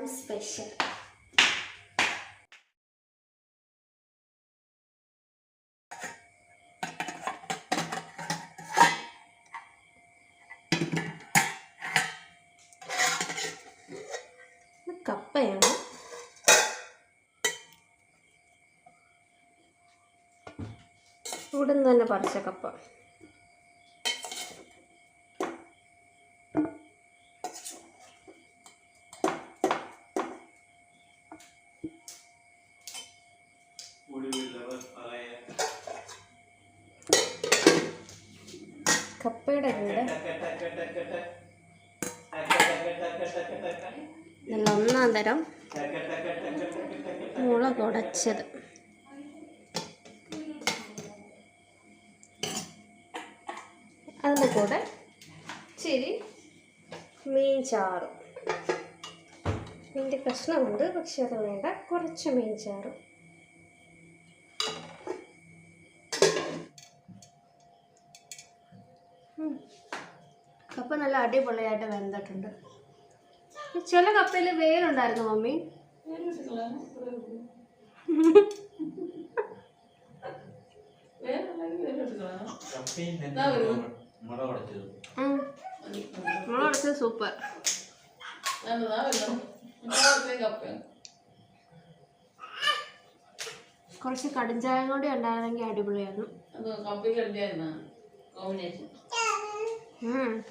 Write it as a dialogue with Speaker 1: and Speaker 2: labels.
Speaker 1: Onam special കപ്പയാണ്? ഇവിടെ നിന്ന് തന്നെ പറിച്ച കപ്പ. കപ്പയുടെ കൂടെ നല്ല ഒന്നാം തരം മുളക് ഉടച്ചത് അതിന്റെ കൂടെ ഇച്ചിരി മീൻ ചാറും. ഇതിന്റെ പ്രശ്നമുണ്ട് പക്ഷെ അത് വേണ്ട. കുറച്ച് മീൻ ചാറും. കപ്പ നല്ല അടിപൊളിയായിട്ട് വെന്തിട്ടുണ്ട്. ചില കപ്പയിൽ വേരുണ്ടായിരുന്നു മമ്മി. ഉം. മുളക് ഉടച്ചത് സൂപ്പർ. കുറച്ച് കടുംചായം കൂടി ഉണ്ടായിരുന്നെങ്കിൽ അടിപൊളിയായിരുന്നു.
Speaker 2: കോമ്പിനേഷൻ
Speaker 1: 嗯。